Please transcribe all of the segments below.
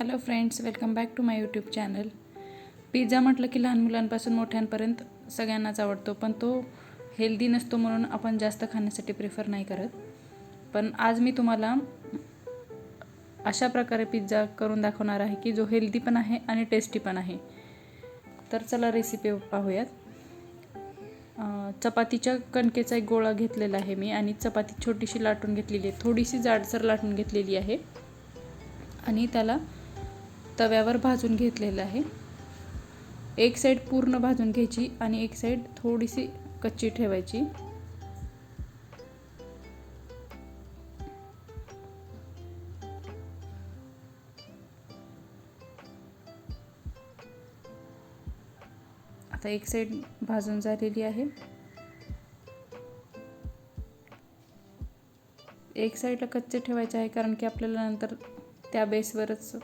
Hello friends welcome back to my YouTube channel pizza म्हटलं की लहान मुलांपासून मोठ्यांपर्यंत सगळ्यांनाच आवडतो पण तो हेल्दी नसतो म्हणून आपण जास्त खाण्यासाठी प्रिफर नाही करत. पण आज मी तुम्हाला अशा प्रकारे पिझ्झा करून दाखवणार आहे की जो हेल्दी पण आहे आणि टेस्टी पण आहे. तर चला रेसिपी पाहूयात. चपातीच्या कणकेचा एक गोळा घेतलेला आहे मी आणि चपाती छोटीशी लाटून घेतलेली आहे. थोडीशी जाडसर लाटून घेतलेली आहे. आणि त्याला तव्यावर भाजून घेतलेलं आहे. एक साईड पूर्ण भाजून घ्यायची आणि एक साईड थोडीशी कच्ची ठेवायची. आता एक साईड भाजून झालेली आहे. एक साईडला कच्चे ठेवायचे आहे कारण की आपल्याला नंतर त्या बेसवरच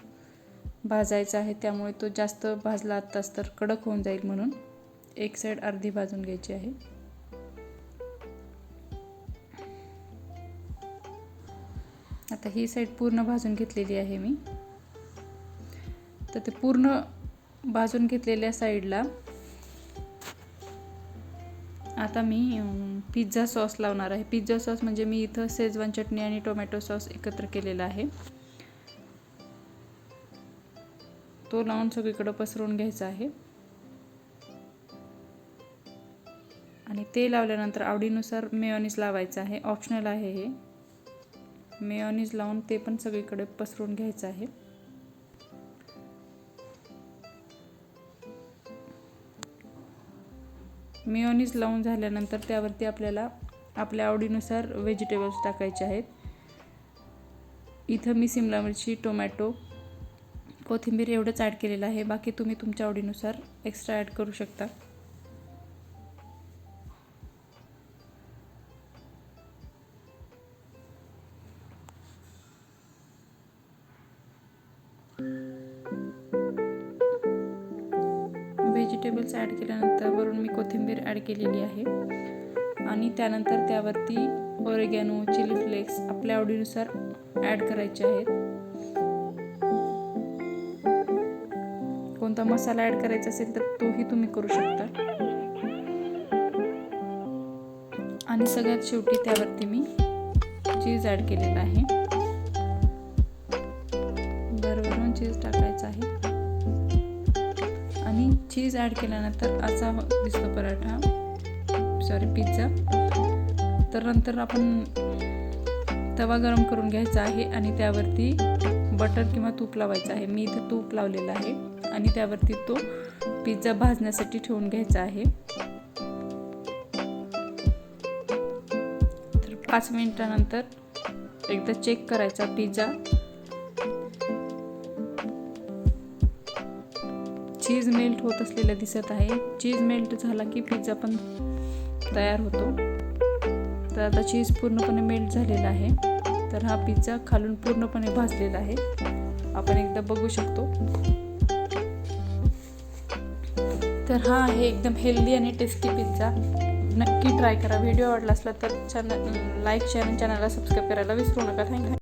भाजायचा आहे त्यामुळे तो जास्त भाजला आत्ताच तर कडक होऊन जाईल म्हणून. एक साईड अर्धी भाजून घ्यायची आहे. आता ही साईड पूर्ण भाजून घेतलेली आहे मी. तर ते पूर्ण भाजून घेतलेल्या साईडला आता मी पिझ्झा सॉस लावणार आहे. पिझ्झा सॉस म्हणजे मी इथं सेजवान चटणी आणि टोमॅटो सॉस एकत्र केलेला आहे. तो लावून सगळीकडं पसरवून घ्यायचा आहे. आणि ते लावल्यानंतर आवडीनुसार मेयोनीज लावायचं आहे. ऑप्शनल आहे हे. मेयोनीज लावून ते पण सगळीकडे पसरून घ्यायचं आहे. मेयोनीज लावून झाल्यानंतर त्यावरती आपल्याला आपल्या आवडीनुसार व्हेजिटेबल्स टाकायचे आहेत. इथं मी सिमला मिरची टोमॅटो कोथिंबीर एवढंच ॲड केलेलं आहे. बाकी तुम्ही तुमच्या आवडीनुसार एक्स्ट्रा ॲड करू शकता. व्हेजिटेबल्स ॲड केल्यानंतर वरून मी कोथिंबीर ॲड केलेली आहे. आणि त्यानंतर त्यावरती ओरेगॅनो चिली फ्लेक्स आपल्या आवडीनुसार ॲड करायचे आहेत. कोणता मसाला ॲड करायचा असेल तर तोही तुम्ही करू शकता. आणि सगळ्यात शेवटी त्यावरती मी चीज ॲड केलेलं आहे. भरभरून चीज टाकायचं आहे. आणि चीज ॲड केल्यानंतर असा दिसतो पराठा. सॉरी पिझ्झा तर नंतर आपण तवा गरम करून घ्यायचा आहे आणि त्यावरती बटर किंवा तूप लावायचं आहे. मी इथे तूप लावलेलं आहे आणि त्यावरती तो पिझ्झा भाजण्यासाठी ठेवून घ्यायचा आहे. तर पाच मिनिटानंतर एकदा चेक करायचा पिझ्झा. चीज मेल्ट होत असलेलं दिसत आहे. चीज मेल्ट झाला की पिझ्झा पण तयार होतो. तर आता चीज पूर्णपणे मेल्ट झालेला आहे. तर हा पिझ्झा खालून पूर्णपणे भाजलेला आहे. आपण एकदा बघू शकतो. तर हा आहे एकदम हेल्दी आणि टेस्टी पिझ्झा नक्की ट्राय करा. व्हिडिओ आवडला असला तर चॅनल लाईक शेअर आणि चॅनलला सबस्क्राईब करायला विसरू नका. थँक्यू